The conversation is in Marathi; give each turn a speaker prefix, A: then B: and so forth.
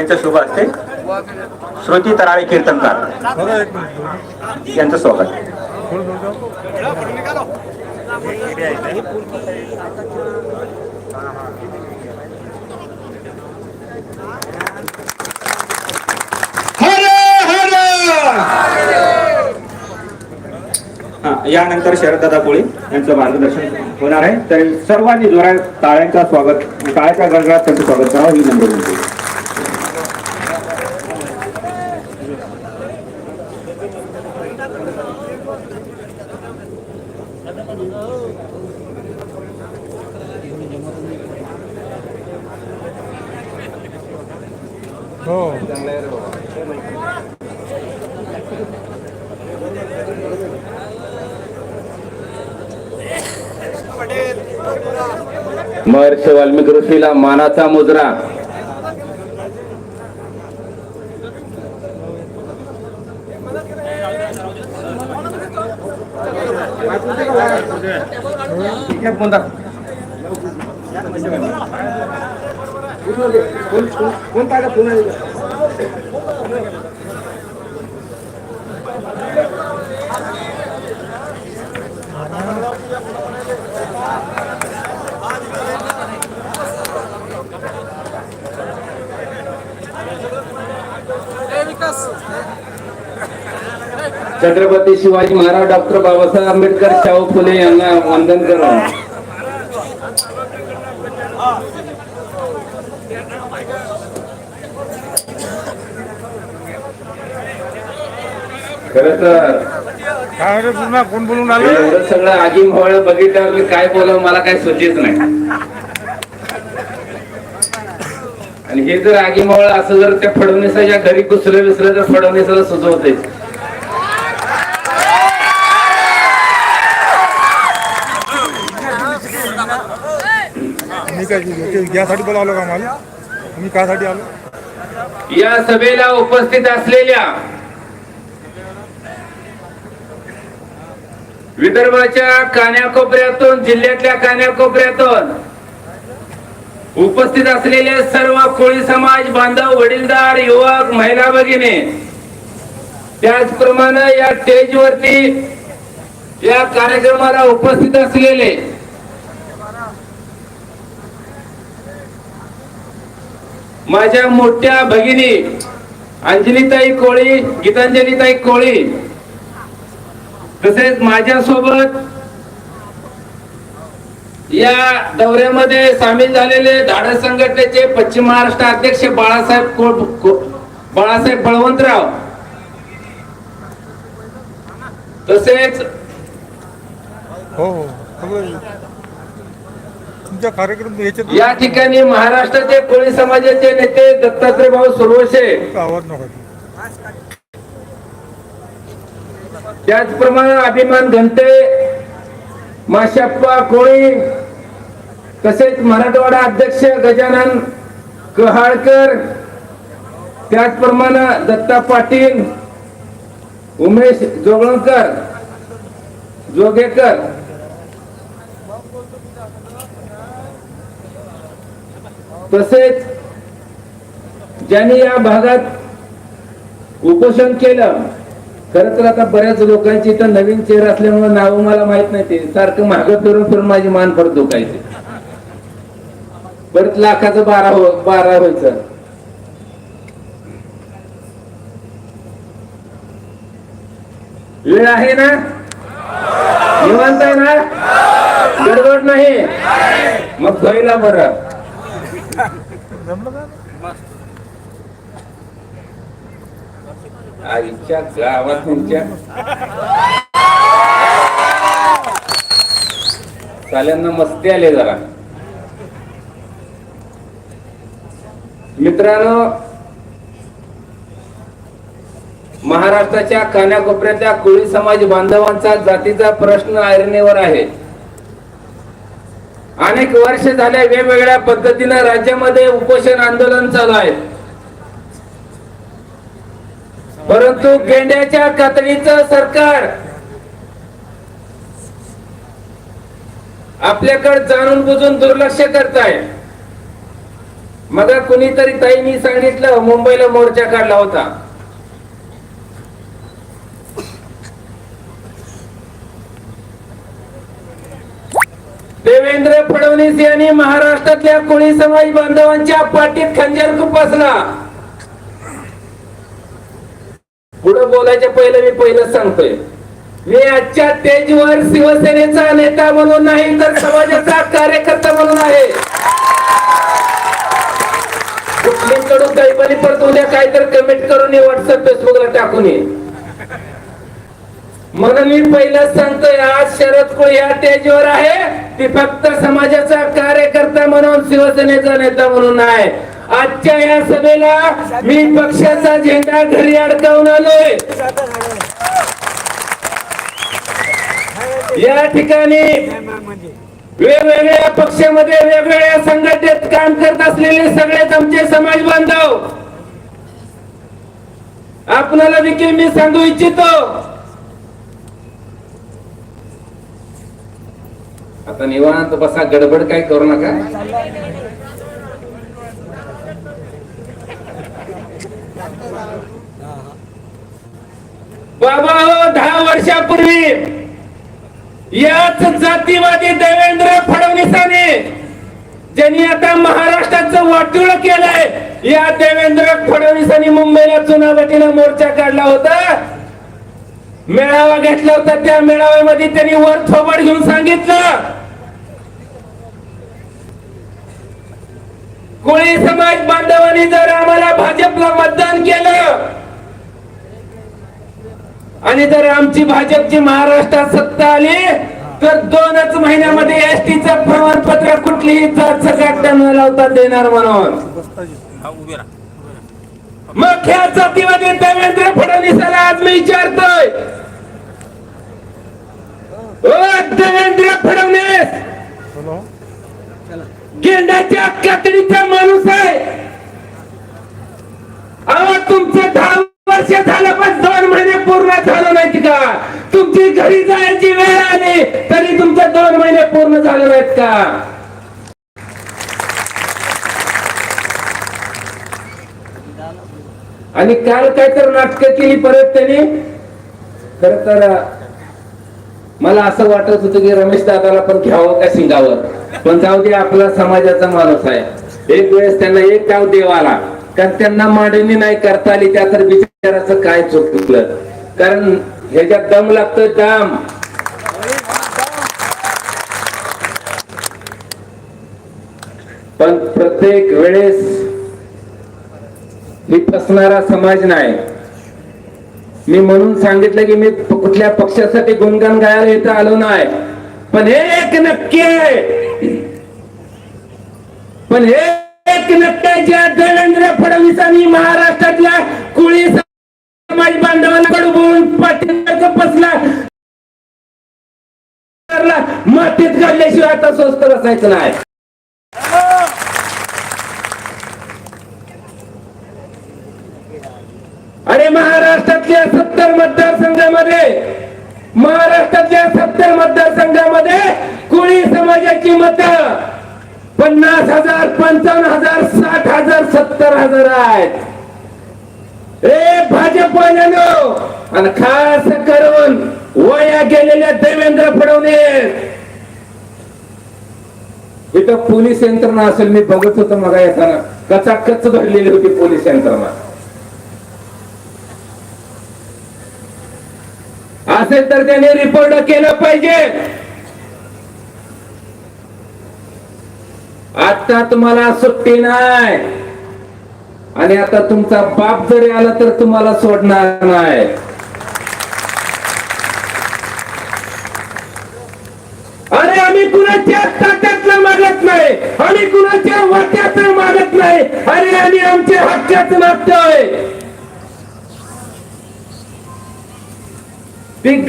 A: यांच्या शुभ हस्ते श्रुती तराळे कीर्तनकार. यांचं स्वागत. हा, यानंतर शरददादा कोळी यांचं मार्गदर्शन होणार आहे. तर सर्वांनी जोरात टाळ्यांचा स्वागत टाळ्याच्या गणगणात त्यांचं स्वागत करावं ही नम्र
B: हो.
C: महर्षी वाल्मिकी ऋषीला मानाचा मुजरा. é bunda. Quando paga a puna aí? Chhatrapati Shivaji Maharaj doctor Babasaheb Ambedkar Shahu Phule यांना वंदन करून खर तर
B: कोण बोलून आलं?
C: एवढं सगळं आगीम होळ बघितल्यावर मी काय बोलावं मला काय सुचेच नाही. आणि हे जर आगीमोळ असं जर त्या फडणवीसाच्या घरी घुसलं विसलं तर फडणवीसाला सुचवते
B: ते यासाठी बोलावलं का मला मी कायसाठी आलो.
C: या सभेला उपस्थित असलेल्या विदर्भाच्या कान्याकोपऱ्यातून जिल्ह्यातल्या कान्याकोपऱ्यातून उपस्थित असलेले सर्व कोळी समाज बांधव वडीलदार युवक महिला भगिनी त्याचप्रमाणे या स्टेजवरती या कार्यक्रमाला उपस्थित असलेले माझ्या मोठ्या भगिनी अंजलीताई कोळी गीतांजलीताई कोळी. तसेच माझ्यासोबत या दौऱ्यामध्ये सामील झालेले धाडस संघटनेचे पश्चिम महाराष्ट्र अध्यक्ष बाळासाहेब को- को- बाळासाहेब बळवंतराव. तसेच
B: हो हो तुमच्या कार्यक्रम याच्यात
C: या ठिकाणी महाराष्ट्राचे कोळी समाजाचे नेते दत्तात्रय भाऊ सुरवशे
B: आवाज नका
C: त्याचप्रमाणे अभिमान घंटे माशाप्पा कोळी तसेच मराठवाडा अध्यक्ष गजानन कहाळकर त्याचप्रमाणे दत्ता पाटील उमेश जोगळकर जोगेकर तसेच ज्यांनी या भागात उपोषण केलं खर तर आता बऱ्याच लोकांची तर नवीन चेहरा असल्यामुळे नाव मला माहीत नाही ते सारखं मागं फिरून फिरून माझी मान परत दुखायची परत लाखाचं बारा हो बारा व्हायचं. वेळ आहे ना? निवांत आहे ना? गडबड नाही. मग धुईला बरं.
B: जमलं का?
C: आईच्या गावात तुमच्या चाल्यांना मस्ती आले जरा. मित्रांनो महाराष्ट्राच्या कानाकोपऱ्यातल्या कोळी समाज बांधवांचा जातीचा प्रश्न ऐरणीवर आहे. अनेक वर्ष झाले वेगवेगळ्या पद्धतीनं राज्यामध्ये उपोषण आंदोलन चालू आहे. परंतु गेंड्याच्या कातडीचं सरकार आपल्याकडे जाणून बुजून दुर्लक्ष करत आहे. मग कुणीतरी ताईंनी सांगितलं मुंबईला मोर्चा काढला होता. देवेंद्र फडणवीस यांनी महाराष्ट्रातल्या कोळी समाज बांधवांच्या पाठीत खंजर खुपसला. पुढे बोलायच्या पहिले मी पहिलं सांगतोय. मी आजच्या तेजवर शिवसेनेचा नेता म्हणून नाही तर समाजाचा कार्यकर्ता म्हणून आहे. कुठलीकडून काही पण परत उद्या काहीतरी कमेंट करून व्हॉट्सअप फेसबुकला टाकून ये. म्हणून मी पहिलं सांगतोय आज शरद कोळी या स्टेजवर आहे. ती फक्त समाजाचा कार्यकर्ता म्हणून शिवसेनेचा नेता म्हणून आहे आजच्या या सभेला मी पक्षाचा झेंडा घरी अडकावून आलोय. या ठिकाणी वेगवेगळ्या पक्षामध्ये वेगवेगळ्या संघटनेत काम करत असलेले सगळेच आमचे समाज बांधव. आपणाला देखील मी सांगू इच्छितो. आता निवांत बसा गडबड काय करू नका. बाबा हो दहा वर्षापूर्वी याच जातीवादी देवेंद्र फडणवीसांनी ज्यांनी आता महाराष्ट्राचं वाटूळ केलंय या देवेंद्र फडणवीसांनी मुंबईला चुनावटीला मोर्चा काढला होता. मेळावा घेतला होता त्या मेळाव्यामध्ये त्यांनी वर थोबड घेऊन सांगितलं. कोळी समाज बांधवांनी जर आम्हाला भाजपला मतदान केलं आणि जर आमची भाजपची महाराष्ट्रात सत्ता आली तर दोनच महिन्यामध्ये एसटीचं प्रमाणपत्र कुठलीही जात सगळ्यात न लावता देणार म्हणून. मग ह्या जातीमध्ये देवेंद्र फडणवीसाला आज मी विचारतोय. देवेंद्र फडणवीस!
B: बोलो
C: गेंडाच्या कातडीचा माणूस आहे. अहो तुमचं दहा वर्ष झालं पण दोन महिने पूर्ण झालं नाहीत का? तुमची घरी जायची वेळ आली तरी तुमचं दोन महिने पूर्ण झाले नाहीत का? आणि काल काय तर नाटक केली परत त्याने. खर तर मला असं वाटत होतं की रमेश दादाला पण घ्यावं का शिंगावर पण जाऊ दे आपला समाजाचा माणूस आहे. एक वेळेस त्यांना एक गाव देव आला. कारण त्यांना मांडणी नाही करता आली त्या तर बिचाराचं काय चुकलं? कारण ह्याच्यात दम लागतो दम. पण प्रत्येक वेळेस मी फसणारा समाज नाही. मी म्हणून सांगितलं की मी कुठल्या पक्षासाठी गुणगान गायला इथं आलो नाही. पण एक नक्की आहे. पण एक नक्की ज्या देवेंद्र फडणवीसांनी महाराष्ट्रातल्या कुळी समाज बांधवांकडे बोलून पाठिंबा पसला. मातीत घालल्याशिवाय आता स्वस्त बसायचं नाही. अरे महाराष्ट्रातल्या सत्तर मतदारसंघामध्ये महाराष्ट्रातल्या सत्तर मतदारसंघामध्ये कोळी समाजाची मत? पन्नास हजार पंचावन्न हजार साठ हजार सत्तर हजार आहेत. ए भाजपवाल्यानो आणि खास करून वया गेलेल्या देवेंद्र फडणवीस. इथं पोलीस यंत्रणा असेल मी बघत होतो मग येताना कचाकच भरलेली होती पोलीस यंत्रणा. असेल तर त्याने रिपोर्ट केलं पाहिजे. आता तुम्हाला सुट्टी नाही. आणि आता तुमचा बाप जरी आला तर तुम्हाला सोडणार नाही. अरे आम्ही कुणाच्या ताट्यातलं मागत नाही. आम्ही कुणाच्या वाट्याचं मागत नाही. अरे आम्ही आमच्या हक्काचं मागतोय. ती